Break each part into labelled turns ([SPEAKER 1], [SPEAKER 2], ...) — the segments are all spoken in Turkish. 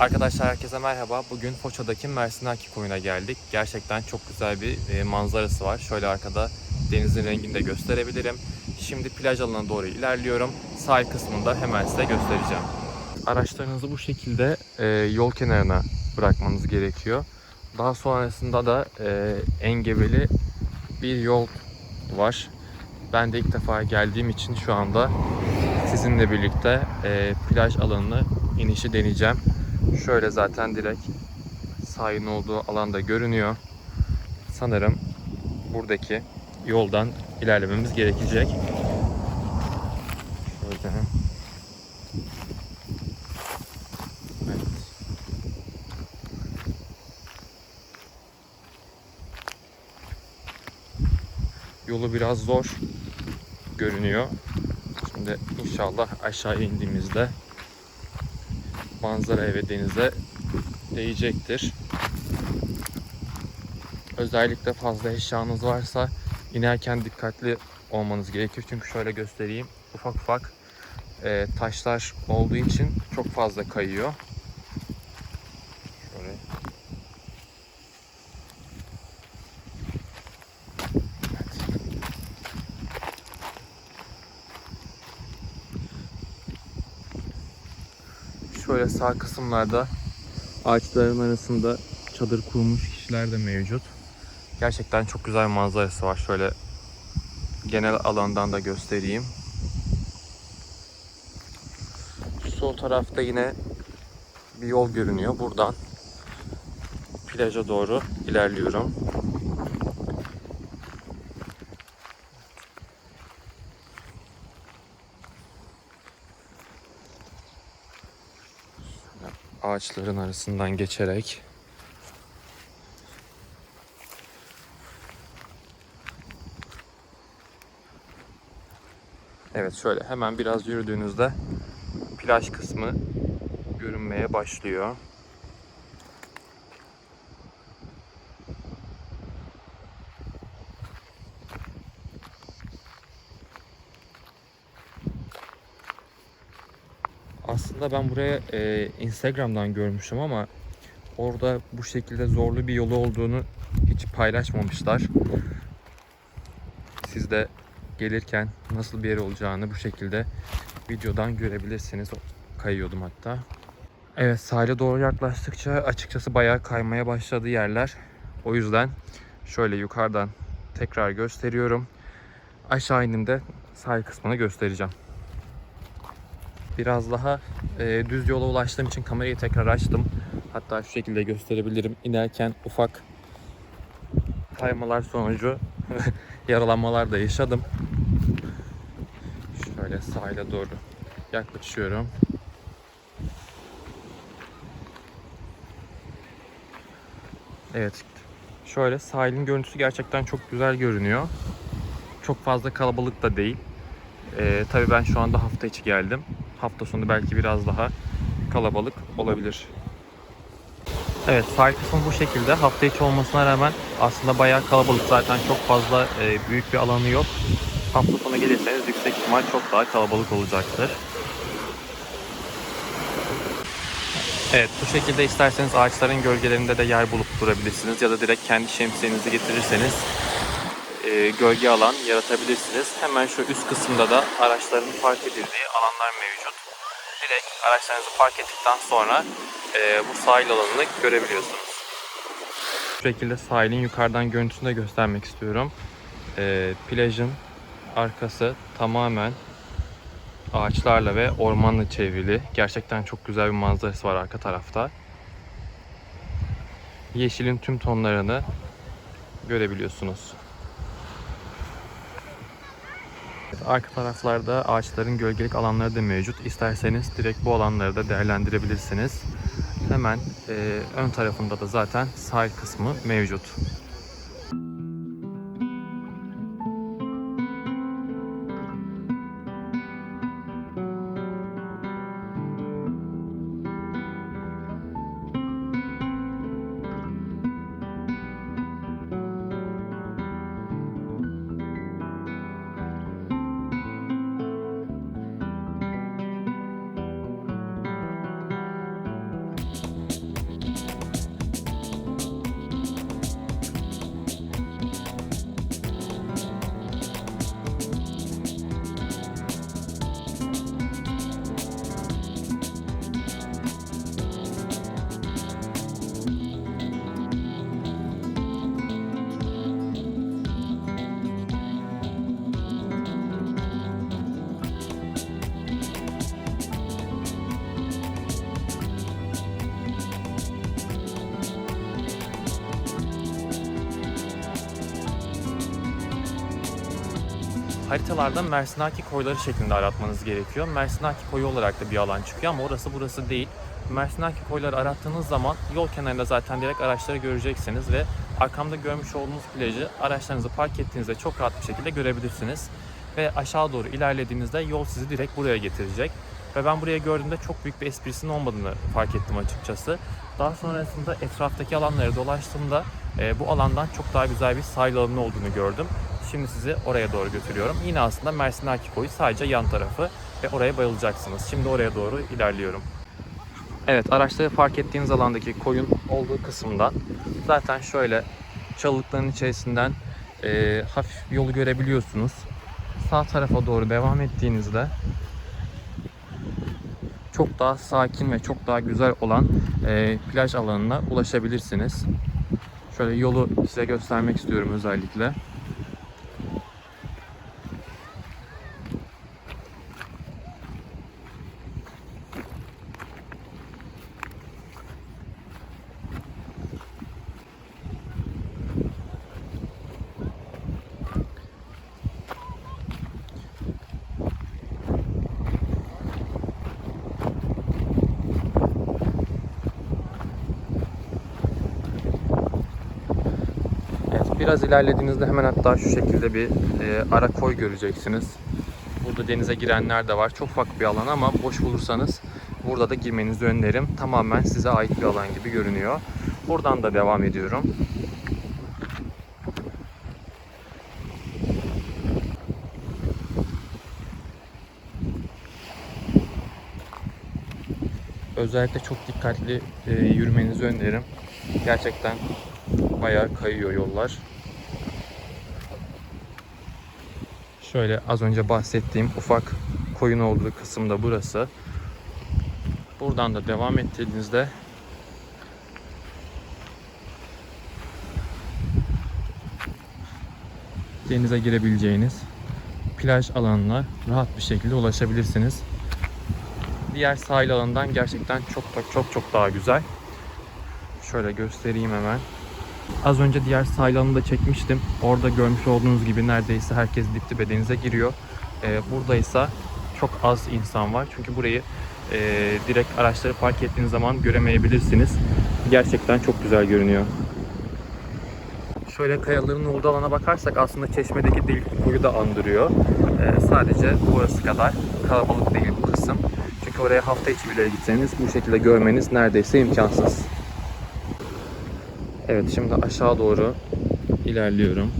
[SPEAKER 1] Arkadaşlar herkese merhaba. Bugün Foça'daki Mersinaki koyuna geldik. Gerçekten çok güzel bir e, manzarası var. Şöyle arkada denizin rengini de gösterebilirim. Şimdi plaj alanına doğru ilerliyorum. Sahil kısmını da hemen size göstereceğim. Araçlarınızı bu şekilde e, yol kenarına bırakmanız gerekiyor. Daha sonrasında da e, engebeli bir yol var. Ben de ilk defa geldiğim için şu anda sizinle birlikte plaj alanını inişi deneyeceğim. Şöyle zaten direkt sahilin olduğu alanda görünüyor. Sanırım buradaki yoldan ilerlememiz gerekecek. Şöyle. Evet. Yolu biraz zor görünüyor. Şimdi inşallah aşağı indiğimizde manzaraya ve denize değecektir. Özellikle fazla eşyanız varsa inerken dikkatli olmanız gerekir. Çünkü şöyle göstereyim. Ufak ufak e, taşlar olduğu için çok fazla kayıyor. Şöyle. Evet. Şöyle sağ kısımlarda ağaçların arasında çadır kurmuş kişiler de mevcut. Gerçekten çok güzel manzarası var. Şöyle genel alandan da göstereyim. Sol tarafta yine bir yol görünüyor. Buradan plaja doğru ilerliyorum. Ağaçların arasından geçerek Evet şöyle hemen biraz yürüdüğünüzde plaj kısmı görünmeye başlıyor. Aslında ben buraya e, Instagram'dan görmüştüm ama orada bu şekilde zorlu bir yolu olduğunu hiç paylaşmamışlar. Siz de gelirken nasıl bir yer olacağını bu şekilde videodan görebilirsiniz. Kayıyordum hatta. Evet sahile doğru yaklaştıkça açıkçası bayağı kaymaya başladı yerler. O yüzden şöyle yukarıdan tekrar gösteriyorum. Aşağı indiğimde sahil kısmını göstereceğim. Biraz daha e, düz yola ulaştığım için kamerayı tekrar açtım. Hatta şu şekilde gösterebilirim. İnerken ufak kaymalar sonucu yaralanmalar da yaşadım. Şöyle sahile doğru yaklaşıyorum. Evet. Şöyle sahilin görüntüsü gerçekten çok güzel görünüyor. Çok fazla kalabalık da değil. Ee, tabii ben şu anda hafta içi geldim. Hafta sonu belki biraz daha kalabalık olabilir. Evet sahil kısmı bu şekilde. Hafta içi olmasına rağmen aslında bayağı kalabalık. Zaten çok fazla e, büyük bir alanı yok. Hafta sonu gelirseniz yüksek ihtimal çok daha kalabalık olacaktır. Evet bu şekilde isterseniz ağaçların gölgelerinde de yer bulup durabilirsiniz. Ya da direkt kendi şemsiyenizi getirirseniz e, gölge alan yaratabilirsiniz. Hemen şu üst kısımda da araçların park edildiği alanlar mevcut. Direkt araçlarınızı park ettikten sonra e, bu sahil alanını görebiliyorsunuz. Bu şekilde sahilin yukarıdan görüntüsünü de göstermek istiyorum. E, plajın arkası tamamen ağaçlarla ve ormanla çevrili. Gerçekten çok güzel bir manzarası var arka tarafta. Yeşilin tüm tonlarını görebiliyorsunuz. Arka taraflarda ağaçların gölgelik alanları da mevcut. İsterseniz direkt bu alanları da değerlendirebilirsiniz. Hemen e, ön tarafında da zaten sahil kısmı mevcut. Haritalarda Mersinaki koyları şeklinde aratmanız gerekiyor. Mersinaki koyu olarak da bir alan çıkıyor ama orası burası değil. Mersinaki koyları arattığınız zaman yol kenarında zaten direkt araçları göreceksiniz ve arkamda görmüş olduğunuz plajı araçlarınızı park ettiğinizde çok rahat bir şekilde görebilirsiniz. Ve aşağı doğru ilerlediğinizde yol sizi direkt buraya getirecek. Ve ben buraya gördüğümde çok büyük bir esprisinin olmadığını fark ettim açıkçası. Daha sonrasında etraftaki alanları dolaştığımda e, bu alandan çok daha güzel bir sahil alanı olduğunu gördüm. Şimdi sizi oraya doğru götürüyorum. Yine aslında Mersin Aki Koyu sadece yan tarafı ve oraya bayılacaksınız. Şimdi oraya doğru ilerliyorum. Evet araçları park ettiğiniz alandaki koyun olduğu kısımdan zaten şöyle çalılıkların içerisinden e, hafif yolu görebiliyorsunuz. Sağ tarafa doğru devam ettiğinizde çok daha sakin ve çok daha güzel olan e, plaj alanına ulaşabilirsiniz. Şöyle yolu size göstermek istiyorum özellikle. Evet, biraz ilerlediğinizde hemen hatta şu şekilde bir e, ara koy göreceksiniz. Burada denize girenler de var. Çok ufak bir alan ama boş bulursanız burada da girmenizi öneririm. Tamamen size ait bir alan gibi görünüyor. Buradan da devam ediyorum. Özellikle çok dikkatli e, yürümenizi öneririm. Gerçekten bayağı kayıyor yollar. Şöyle az önce bahsettiğim ufak koyun olduğu kısım da burası. Buradan da devam ettiğinizde denize girebileceğiniz plaj alanına rahat bir şekilde ulaşabilirsiniz. Diğer sahil alanından gerçekten çok çok çok çok daha güzel. Şöyle göstereyim hemen. Az önce diğer sahil alanını da çekmiştim. Orada görmüş olduğunuz gibi neredeyse herkes dip dibe denize giriyor. Ee, burada ise çok az insan var. Çünkü burayı e, direkt araçları park ettiğiniz zaman göremeyebilirsiniz. Gerçekten çok güzel görünüyor. Şöyle kayaların olduğu alana bakarsak aslında çeşmedeki delik koyu da andırıyor. Ee, sadece burası kadar kalabalık değil bu kısım. Çünkü oraya hafta içi bile gitseniz bu şekilde görmeniz neredeyse imkansız. Evet şimdi aşağı doğru ilerliyorum.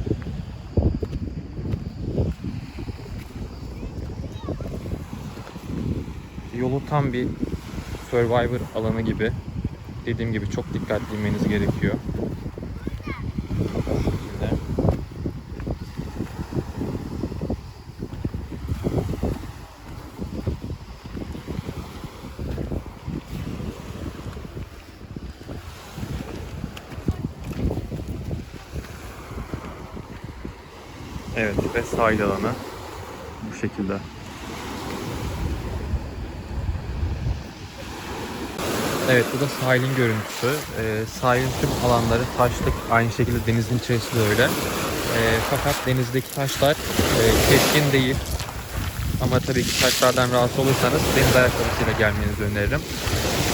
[SPEAKER 1] Yolu tam bir Survivor alanı gibi. Dediğim gibi çok dikkatli inmeniz gerekiyor. Şimdi Evet ve sahil alanı bu şekilde. Evet bu da sahilin görüntüsü. Ee, sahilin tüm alanları taşlık. Aynı şekilde denizin içerisi de öyle. Ee, fakat denizdeki taşlar e, keskin değil. Ama tabii ki taşlardan rahatsız olursanız deniz ayakkabısıyla gelmenizi öneririm.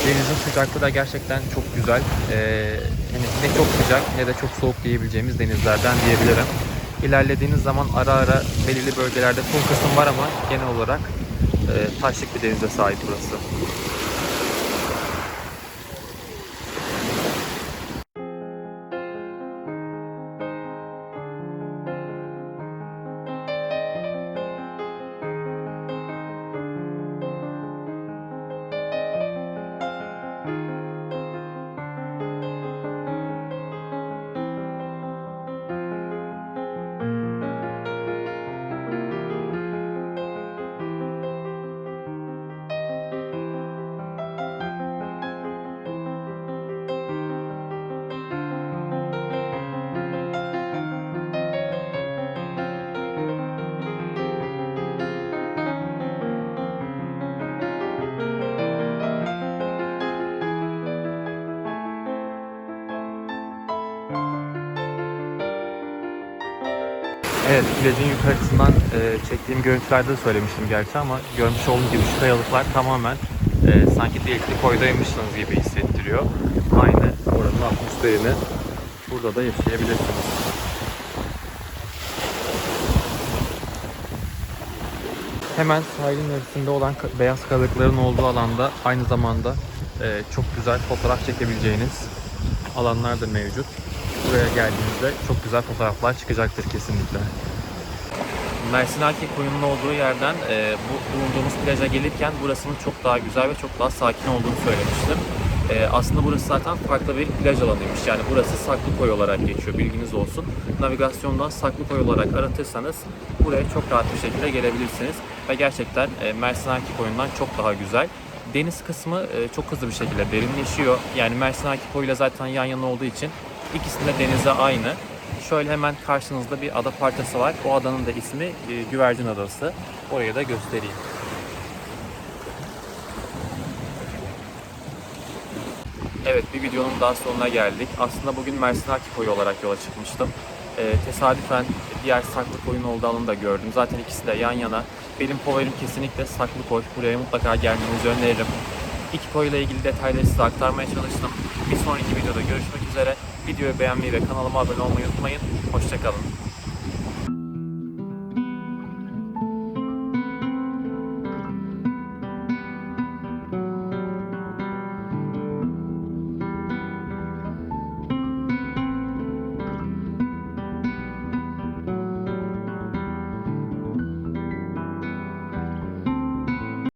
[SPEAKER 1] Denizin sıcaklığı da gerçekten çok güzel. Ee, hani ne çok sıcak ne de çok soğuk diyebileceğimiz denizlerden diyebilirim. İlerlediğiniz zaman ara ara belirli bölgelerde kum kısım var ama genel olarak e, taşlık bir denize sahip burası. Evet, plajın yukarısından e, çektiğim görüntülerde de söylemiştim gerçi ama görmüş olduğunuz gibi şu kayalıklar tamamen e, sanki delikli koydaymışsınız gibi hissettiriyor. Aynı oranın atmosferini burada da yaşayabilirsiniz. Hemen sahilin üstünde olan beyaz kayalıkların olduğu alanda aynı zamanda e, çok güzel fotoğraf çekebileceğiniz alanlar da mevcut. Buraya geldiğinizde çok güzel fotoğraflar çıkacaktır kesinlikle. Mersin Erkek Koyun'un olduğu yerden e, bu bulunduğumuz plaja gelirken burasının çok daha güzel ve çok daha sakin olduğunu söylemiştim. E, aslında burası zaten farklı bir plaj alanıymış. Yani burası Saklıkoy olarak geçiyor bilginiz olsun. Navigasyondan Saklıkoy olarak aratırsanız buraya çok rahat bir şekilde gelebilirsiniz. Ve gerçekten e, Mersin Erkek Koyun'dan çok daha güzel. Deniz kısmı e, çok hızlı bir şekilde derinleşiyor. Yani Mersin Erkek Koyu ile zaten yan yana olduğu için ikisinde denize aynı. Şöyle hemen karşınızda bir ada parçası var. O adanın da ismi e, Güvercin Adası. Orayı da göstereyim. Evet bir videonun daha sonuna geldik. Aslında bugün Mersin Akikoy olarak yola çıkmıştım. Ee, tesadüfen diğer saklı koyun olduğu alanı da gördüm. Zaten ikisi de yan yana. Benim favorim kesinlikle saklı koy. Buraya mutlaka gelmenizi öneririm. İki koyla ilgili detayları size aktarmaya çalıştım. Bir sonraki videoda görüşmek üzere. Videoyu beğenmeyi ve kanalıma abone olmayı unutmayın. Hoşçakalın.